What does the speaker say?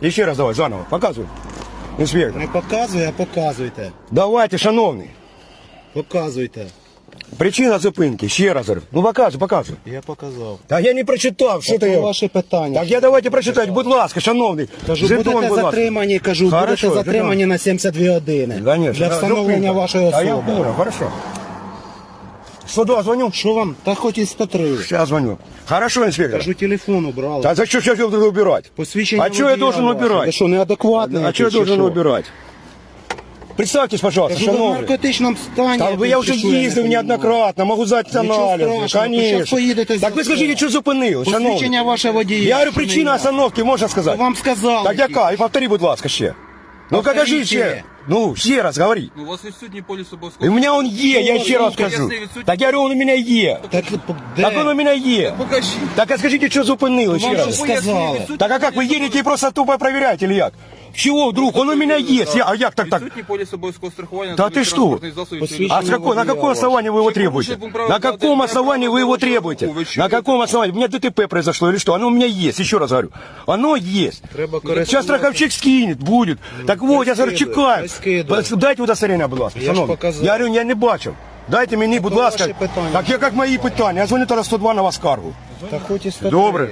І ще раз давай, заново. Показуй. Інспектор. Не показує, а показуйте. Давайте, шановний. Показуйте. Причина зупинки, ще раз говорю. Ну показуй, показуй. Я показав. Та я не прочитав, що ти. Це ваше питання. Так я давайте прочитати, будь ласка, шановний. Кажу, Жетон, будете будь ласка. затримані, кажу, Хорошо, будете затримані на 72 години. Конечно. Для встановлення вашої А я особи. понял, хорошо. 102 звоню. Що вам? Та хоч і 103. Сейчас звоню. Хорошо, инспектор. Кажу, телефон убрали. А за что сейчас я буду убирать? Посвідчення А что я водія должен ваше. Убирать? що, неадекватний? А что я должен убирать? Представьтесь, пожалуйста, Кажу, ви в шановный. наркотичному стані. Я вже чи що, я не розумію. неоднократно, можу здати Нічого аналізи, страшного, ви щас конечно. поїдете Так ви за скажіть, це. що зупинили, Посвідчення шановний. ваше водія. Я говорю, причина остановки, можна сказати? Вам сказали. Так яка? І повтори, будь ласка, ще. Ну Повторіть ще. ще. Ну, ще раз говори. Ну, у вас відсутній поліс І обов'язково. у мене он є, я ще раз Поясни, кажу. відсутній. Так я говорю, он у мене є. Так, де? Так он у мене є. Покажіть. Так а скажіть, що зупинили ще Вам раз? же сказали. Так а как, вы едете и просто тупо проверяете или як? Чего вдруг? Он у меня есть. Я, а як так так? Відсутній поліс обов'язкового страхування. Да ты что? Посвідчення А с какой, на каком основании вы его требуете? На каком основании вы его требуете? На каком основании? У меня ДТП произошло или что? Оно у меня есть, еще раз говорю. Оно есть. Треба Сейчас страховщик скинет, будет. Так вот, я говорю, скидує, Чекаю. Дайте удостоверення, будь ласка. Я ж шановний. показав. Я говорю, я не бачив. Дайте мені, будь то ласка. ваші питання. Так я як мої питання. Я дзвоню зараз 102 на вас скаргу. Та хоч і 103. Добре.